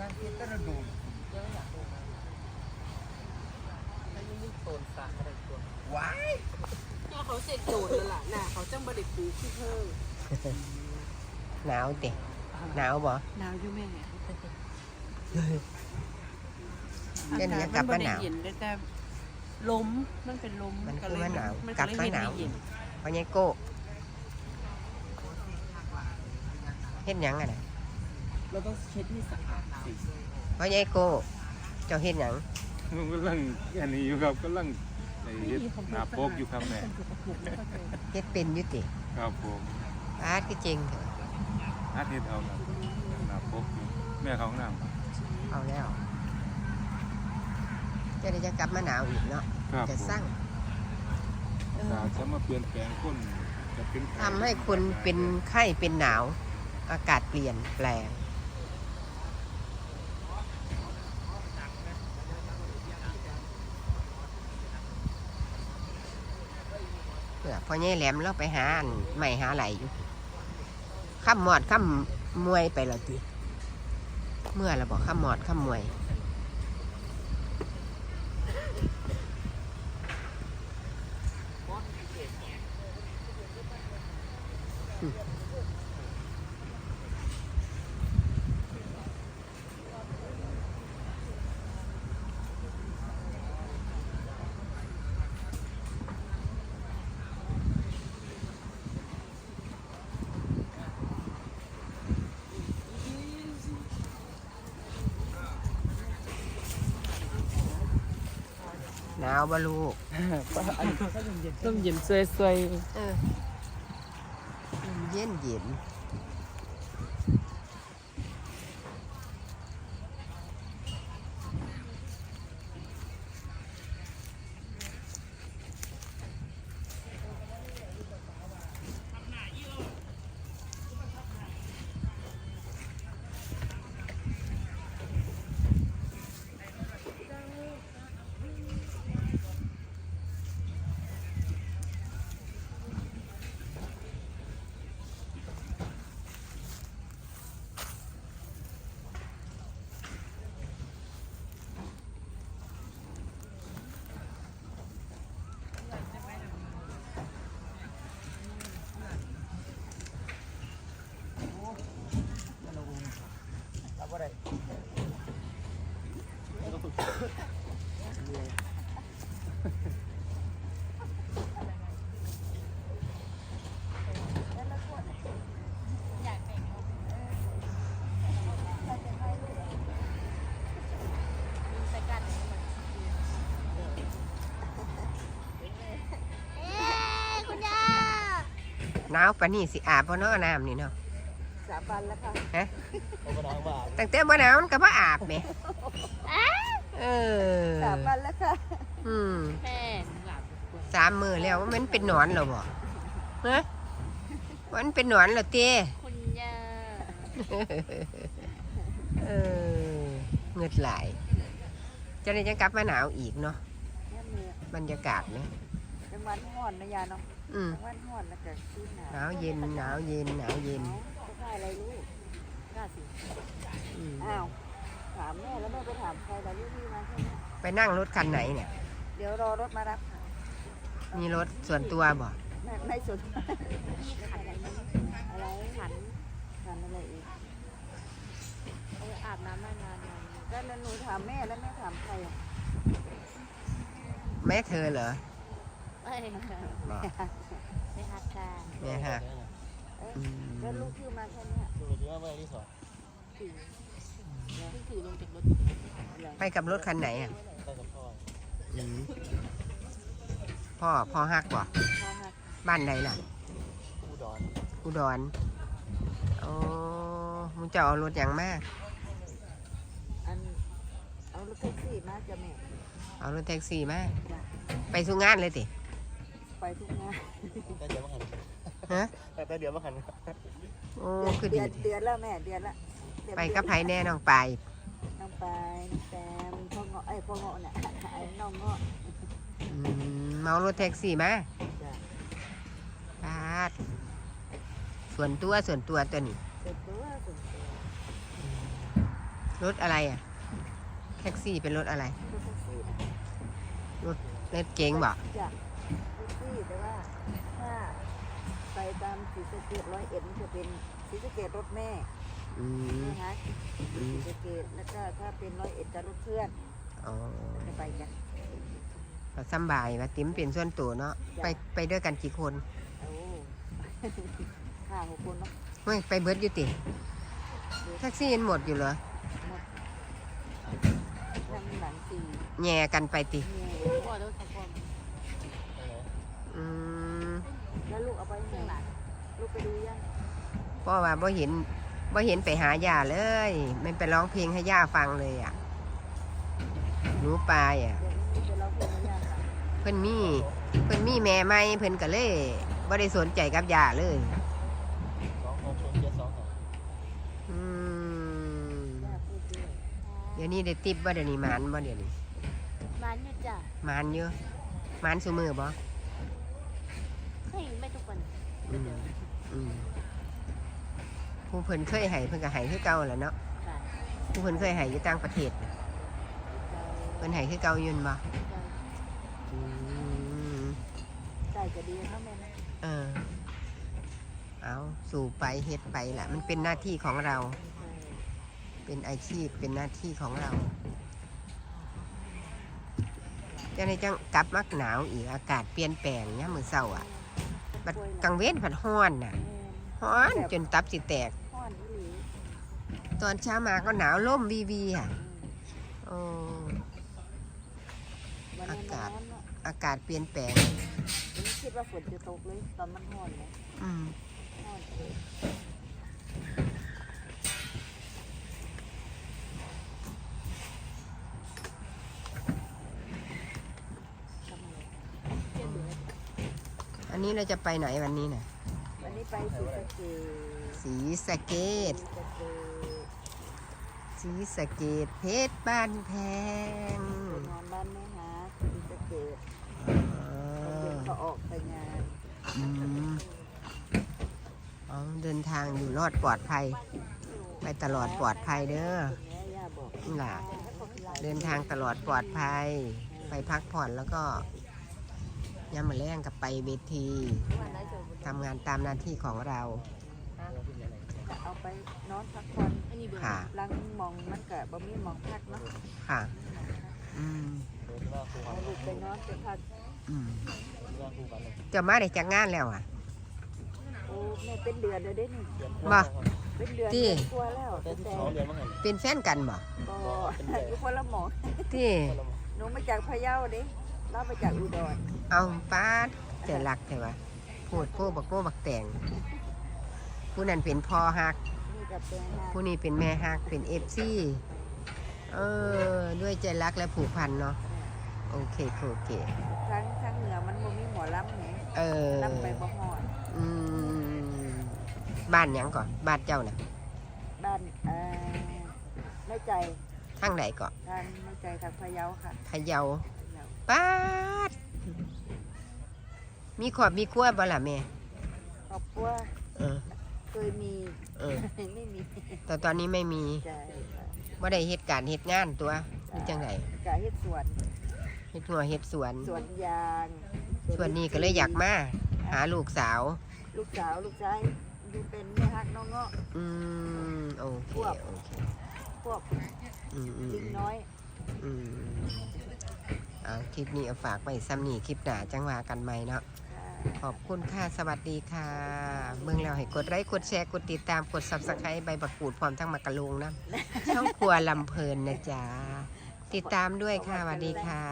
นั่งคิดก็ระดูมยังอยากดูนะถ้ายังมีโซนสระอะไรตัวว้ายถ้าเขาเสร็จโดดแล้วล่ะน่ะเขาจังบไดิปูขี้เพิ่งหนาวเตะหนาวบ่หนาวอยู่แม่เดี๋ยวนี้กลับมาหนาวอเย็นเลยแต่ลมมันเป็นลมมันคือเลยว่าหนาวมันกลับเลยมาเย็นหนาวไม่เย็นเพราะไงโก้เฮ็ดหยังอะนะ เราต้องเช็ดให้สะอาดสิเพราะไงโก้ เจ้าเฮ็ดหยังมันกำลังอันนี้อยู่ครับกำลังไอ้เฮ็ดหน้าปกอยู่ครับแม่เฮ็ดเป็นอยู่ติครับผมอาร์ตก็เจ๋งเถอะอาทิตย์เอาครับหน้าปกอยู่แม่เขาห้องน้เอาแล้วเจะได้จะกลับมาหนาวอีกเนาะำครับจะผมสร้างถ้าจะมาเปลี่ยนแปลงคนจะเป็นไข้ทำให้คนเป็นไข้เป็นหนาว อากาศเปลี่ยนแปลง พอพอใหญ่แหลมเราไปหาอันใหม่หาไหลอยู่ข้ามหมอดข้ามมวยไปละทีเมื่อเราบอกข้ามหมอดข้ามมวยห นาวบ่ลูกต้มเย็นสวยเออเย็นเย็น หนาวปานนี้สิอาบบ่เนาะน้ำนี่เนาะๆสาบันแล้วค่ะฮะตั้งแต่บ่หนาวมันก็บ่อาบแหมเออสาบันแล้วค่ะอืมแม่หลับสามมือแล้วว่ามันเป็นหนอนเหรอบ่ฮะมันเป็นหนอนเหรอเต้คุณย่าเออเงือดไหลายจะได้จะกลับมาหนาวอีกเนาะแม่เมียบรรยากาศเนี่ยจังหวัดห่อนนะยาเนาะ อืมจังหวัดห่อนแล้วก็ชื่อหนาวหนาวเย็นหนาวเย็นหนาวเย็น จะได้อะไรลูกกล้าสิอืมอ้าวถามแม่แล้วแม่ไปถามใครล่ะลูกพี่มาใช่ไหมไปนั่งรถคันไหนเนี่ย เดี๋ยวรอรถมารับค่ะมีรถส่วนตัวบ่แม่ในสุดอะไรนะอะไรขันขันอะไรอีกเอาไปอาบน้ำมานานยังก็แล้วหนูถามแม่แล้วแม่ถามใครอะแม่เธอเหรอ ไม่ค่ะบ่ไม่ฮักค่ะแม่ฮะ เอ้ยอืม แล้วลูกคือมาแค่เนี้ยดูดีว่าเมื่อที่สองถือเพิ่งถือลงจากรถไปกับรถคันไหนอะได้กับพ่ออืมพ่อพ่อฮักบ่พ่อฮักบ้านใดล่ะ อุดรอุดรโอ้มึงจะเอารถอย่างมาก อันเอารถแท็กซี่มาจะแม่เอารถแท็กซี่มา จ้ะไปสู่งานเลยติ ไปทุกงานแต่เดี๋ยวมาหันฮะแต่เดี๋ยวมาหันโอ้คือเดืดีอนเดือนแล้วแม่เดือนละเดือนไปกับไผแน่น้องไปายน้องไปน้องแซมพ่อเงาะไอ้ยพ่อเงาะเนี่ยไอ้น้องเงาะอืมเมารถแท็กซี่มาจ้ะปาดส่วนตัวส่วนตัวตัวนี้ส่วนตัวส่วนตัวรถอะไรอะ แท็กซี่เป็นรถอะไรรถแท็กซี่นะรถรถเก๋งบ่จ้ะ แท็กซี่แต่ว่าถ้าไปตามศรีสะเกดร้อยเอ็ดมันจะเป็นศรีสะเกดรถแม่อืมนะคะอืมศรีสะเกดแล้วก็ถ้าเป็นร้อยเอ็ดจะรถเพื่อนอ๋อจะไปกันก็สำบายว่าติ๋มเป็นส่วนตัวเนาะจ้ะไปไปด้วยกันกี่คนโอ้ห้าหกคนเนาะเฮ้ยไปเบิร์ดอยู่ติแท็กซี่ยังหมดอยู่เหรอหมดทางหลังสี่แย่กันไปติเนี่ย พ่อต้องสังคม อืม แล้วลูกเอา ไปข้างหลังลูกไปดูยังเพราะว่าบ่เห็นบ่เห็นไปหาย่าเลยไม่ไปร้องเพลงให้ย่าฟังเลยอะหนูปลายอะ เดี๋ยวนี้จะเราเพลงยังค่ะเพิ่นมีเพิ่นมีแม่ใหม่เพิ่นก็เลยบ่ได้สนใจกับย่าเลย สองคนชนเจ็ดสองหาอืมย่าพูดด้วยเดี๋ยวนี้ได้ติบบ่เดี๋ยวนี้หมานบ่เดี๋ยวนี้บ้านอยู่จ้ะหมานเยอะหมานซุมือบ่ เฮ้ยไม่ทุกวัน อืมอืมผู้เพิ่นเคยให้เพิ่นก็ให้คือเก่าแหล้วเนาะค่ะผู้เพิ่นเคยให้อยู่ต่างประเทศน่ะเพิ่นให้คือเก่าอยืนบ่อืมใจจะดีเนาะแม่นะเออ เอาสู่ไปเฮ็ดไปแหละมันเป็นหน้าที่ของเราเป็นอาชีพเป็นหน้าที่ของเราจังไดจังกลับมักหนาวอีกอากาศเปลี่ยนแปลงเนี่ยามมือเศร้าอะ บัดกลางเว้นผัดฮ้อนน่ะฮ้อนจนตับสิแตกพ่อนอีหลีตอนเช้ามาก็หนาวล่มวีวีอะโอ้วันนี้มันร้อนเนาะอากาศเปลี่ยนแปลงผมคิดว่าฝนจะตกเลย ตอนมันร้อนเลยอืมร้อนเลย อั นนี้เราจะไปไหนวันนี้น่ะวันนี้ไปศรีสะเกษสีศรีสะเกษสะเกดสีสะเกดเพชรบ้านแพงไปนอนบ้านแม่ฮะศรีสะเกษอ๋ตอนเย็นอก็ออกไปงานอืมอ๋อเดินทางอยู่รอดปลอดภัย ไปตลอดปลอดภัยเด้อแม่ย่าบอกนี่ล่ะเดินทางตลอดปลอดภัย ไปพักผ่อนแล้วก็ ย่ำมาแรงกับไปเวทีทำงานตามหน้าที่ของเราจะเอาไปนอนพักผ่อนอันนี้เบอร์ค่ะ ลังมองมันกะบ่มีมองพักเนาะค่ะ อืมโดยที่ว่าครูเอาลูกไปนอนไปพักอืมที่ว่าครูกันเลยจะมาได้จากงานแล้วอะโอ้แม่เป็นเดือนเลยเด้นี่เดือนบ่เป็นเดือนที่เดือนกลัวาแล้วแต่แต่ที่สองเดือนเมื่อไงเป็นแฟนกันบ่ก็อยู่คนละหมอที่คนละหนูมาจากพะเยาเด้ เรามาจากอุดรเอาป้าดเจรักแต่ว่าพูดโก้บักโก้บักแต่ง ผู้นั้นเป็นพ่อฮัก นี่กับแฟนนะผู้นี้เป็นแม่ฮักเป็นเอฟซีเออ ด้วยใจรักและผูกพันเนาะโอเคโอเค ทั้งทั้งเหนือมันบ่มีหมอลำไงเออลำไปบ่ฮอดอืมบ้านหยังก่อนบ้านเจ้าน่ะบ้านเอ่อแม่ใจ ทางไหนก่อนทางแม่ใจทางพะเยาค่ะพะเยาพะเยา ป้าดมีขอบมีขั้วบ่ล่ะแม่ครอบครัวเออเคยมีเออไม่มีแต่ตอนนี้ไม่มีใจค่ะว่าได้เหตุการณ์เหตุงานตัวนี่จังไหนกะเฮ็ดสวนเฮ็ดหัวเฮ็ดสวนสวนยางส่วนนี้ก็เลยอยากมาหาลูกสาว ลูกสาวลูกชายอยู่เป็นแม่ฮักน้องเงาะอืมโอเคโอเคพวกอืมอืมลิงน้อยอืมเอา คลิปนี้เอาฝากไว้ซ้ำนี่คลิปหน้าจังว่ากันใหม่เนาะค่ะขอบคุณค่ะ สวัสดีค่ะ เมืองเราให้กดไลค์กดแชร์กดติดตามกด subscribe ใบบักกูดพร้อมทั้งมากระลุงนะช่องครัวลำเพลินนะจ๊ะติดตามด้วยค่ะสวัสดีค่ะ